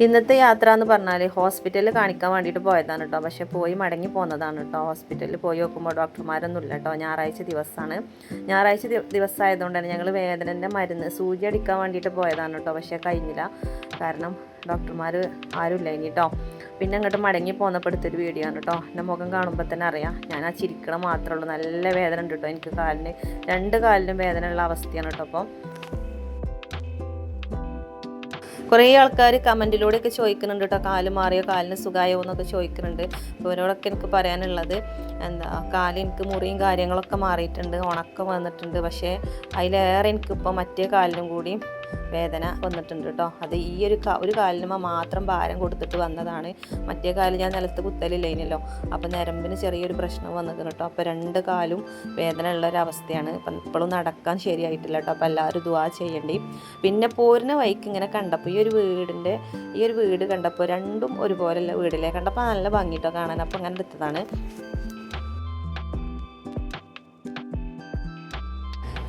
ഇന്നത്തെ യാത്ര എന്ന് പറഞ്ഞാൽ ഹോസ്പിറ്റലിൽ കാണിക്കാൻ വേണ്ടിയിട്ട് പോയതാണ് കേട്ടോ പക്ഷേ പോയി മടങ്ങി പോകുന്നതാണ് കേട്ടോ ഹോസ്പിറ്റലിൽ പോയി നോക്കുമ്പോൾ ഡോക്ടർമാരൊന്നും ഇല്ല കേട്ടോ ഞായറാഴ്ച ദിവസമാണ് ഞായറാഴ്ച ദിവസമായതുകൊണ്ട് തന്നെ ഞങ്ങൾ വേദനന്റെ മരുന്ന് സൂചി അടിക്കാൻ വേണ്ടിയിട്ട് പോയതാണ് കേട്ടോ പക്ഷേ കഴിഞ്ഞില്ല. കാരണം ഡോക്ടർമാർ ആരുമില്ല ഇനി കേട്ടോ പിന്നെ അങ്ങോട്ട് മടങ്ങി പോന്നപ്പോൾ എടുത്തൊരു വീഡിയോ ആണ് കേട്ടോ എന്റെ മുഖം കാണുമ്പോൾ തന്നെ അറിയാം. ഞാൻ ആ ചിരിക്കണം മാത്രമേ ഉള്ളൂ. നല്ല വേദന ഉണ്ട് കേട്ടോ എനിക്ക് കാലിന് രണ്ട് കാലിനും വേദനയുള്ള അവസ്ഥയാണ് കേട്ടോ അപ്പം കുറേ ആൾക്കാർ കമന്റിലൂടെയൊക്കെ ചോദിക്കുന്നുണ്ട് കേട്ടോ കാൽ മാറിയോ കാലിന് സുഖമായോ എന്നൊക്കെ ചോദിക്കുന്നുണ്ട്. അപ്പോൾ അവരോടൊക്കെ എനിക്ക് പറയാനുള്ളത് എന്താ കാൽ എനിക്ക് മുറിയും കാര്യങ്ങളൊക്കെ മാറിയിട്ടുണ്ട് ഉണക്കം വന്നിട്ടുണ്ട്. പക്ഷേ അതിലേറെ എനിക്കിപ്പോൾ മറ്റേ കാലിനും കൂടി വേദന വന്നിട്ടുണ്ട് കേട്ടോ അത് ഈ ഒരു ഒരു കാലിനുമ മാത്രം ഭാരം കൊടുത്തിട്ട് വന്നതാണ്. മറ്റേ കാലിൽ ഞാൻ നിലത്ത് കുത്തലില്ലേനല്ലോ. അപ്പോൾ നരമ്പിന് ചെറിയൊരു പ്രശ്നം വന്നിട്ടുണ്ട് കേട്ടോ അപ്പോൾ രണ്ട് കാലും വേദന ഉള്ള ഒരു അവസ്ഥയാണ്. അപ്പം ഇപ്പോഴും നടക്കാൻ ശരിയായിട്ടില്ല കേട്ടോ അപ്പോൾ എല്ലാവരും ദുവാ ചെയ്യേണ്ടി. പിന്നെ പോരുന്ന വൈക്ക് ഇങ്ങനെ കണ്ടപ്പോൾ ഈ ഒരു വീടിന്റെ ഈ ഒരു വീട് കണ്ടപ്പോൾ രണ്ടും ഒരുപോലെയുള്ള വീടിലെ കണ്ടപ്പോൾ നല്ല ഭംഗിട്ടോ കാണാൻ. അപ്പോൾ അങ്ങനെ എടുത്തതാണ്.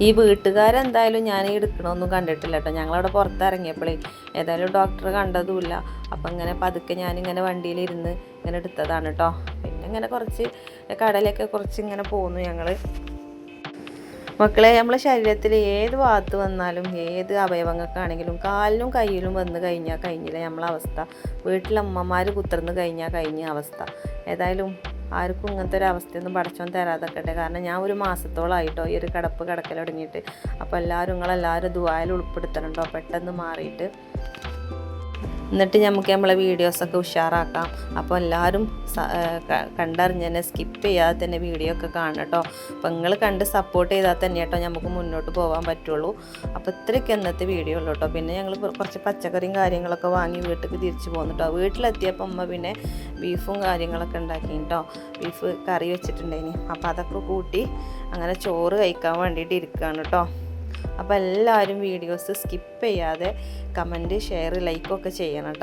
ഈ വീട്ടുകാരെന്തായാലും ഞാൻ എടുക്കണമൊന്നും കണ്ടിട്ടില്ല കേട്ടോ. ഞങ്ങളവിടെ പുറത്തിറങ്ങിയപ്പോഴേ ഏതായാലും ഡോക്ടർ കണ്ടതുമില്ല. അപ്പം ഇങ്ങനെ പതുക്കെ ഞാനിങ്ങനെ വണ്ടിയിലിരുന്ന് ഇങ്ങനെ എടുത്തതാണ് കേട്ടോ. പിന്നെ ഇങ്ങനെ കുറച്ച് കടലൊക്കെ കുറച്ച് ഇങ്ങനെ പോന്നു ഞങ്ങൾ മക്കളെ നമ്മളെ ശരീരത്തിൽ ഏത് ഭാഗത്ത് വന്നാലും ഏത് അവയവങ്ങൾക്കാണെങ്കിലും കാലിലും കയ്യിലും വന്ന് കഴിഞ്ഞാൽ കഴിഞ്ഞില്ല നമ്മളെ അവസ്ഥ വീട്ടിലെ കുത്തർന്ന് കുത്തിർന്ന് കഴിഞ്ഞാൽ കഴിഞ്ഞ അവസ്ഥ. ഏതായാലും ആർക്കും ഇങ്ങനത്തെ ഒരു അവസ്ഥയൊന്നും പടച്ചോൻ തരാതെക്കട്ടെ. കാരണം ഞാൻ ഒരു മാസത്തോളമായിട്ടോ ഈ ഒരു കിടപ്പ് കിടക്കൽ തുടങ്ങിയിട്ട് അപ്പോൾ എല്ലാവരും നിങ്ങളെല്ലാവരും ദുബായിൽ ഉൾപ്പെടുത്തണം പെട്ടെന്ന് മാറിയിട്ട്. എന്നിട്ട് നമുക്ക് നമ്മളെ വീഡിയോസൊക്കെ ഉഷാറാക്കാം. അപ്പോൾ എല്ലാവരും കണ്ടറിഞ്ഞ് തന്നെ സ്കിപ്പ് ചെയ്യാതെ തന്നെ വീഡിയോ ഒക്കെ കാണണം കേട്ടോ. അപ്പോൾ നിങ്ങൾ കണ്ട് സപ്പോർട്ട് ചെയ്താൽ തന്നെ കേട്ടോ നമുക്ക് മുന്നോട്ട് പോകാൻ പറ്റുള്ളൂ. അപ്പോൾ ഇത്രയ്ക്ക് എന്നത്തെ വീഡിയോ ഉള്ളൂ കേട്ടോ. പിന്നെ ഞങ്ങൾ കുറച്ച് പച്ചക്കറിയും കാര്യങ്ങളൊക്കെ വാങ്ങി വീട്ടിലേക്ക് തിരിച്ചു പോകുന്നു കേട്ടോ. വീട്ടിലെത്തിയപ്പോൾ അമ്മ പിന്നെ ബീഫും കാര്യങ്ങളൊക്കെ ഉണ്ടാക്കി കേട്ടോ. ബീഫ് കറി വെച്ചിട്ടുണ്ടായിനി. അപ്പോൾ അതൊക്കെ കൂട്ടി അങ്ങനെ ചോറ് കഴിക്കാൻ വേണ്ടിയിട്ട് ഇരിക്കുകയാണ് കേട്ടോ. അപ്പോൾ എല്ലാവരും വീഡിയോസ് സ്കിപ്പ് ചെയ്യാതെ കമന്റ് ഷെയർ ലൈക്കൊക്കെ ചെയ്യണം കേട്ടോ.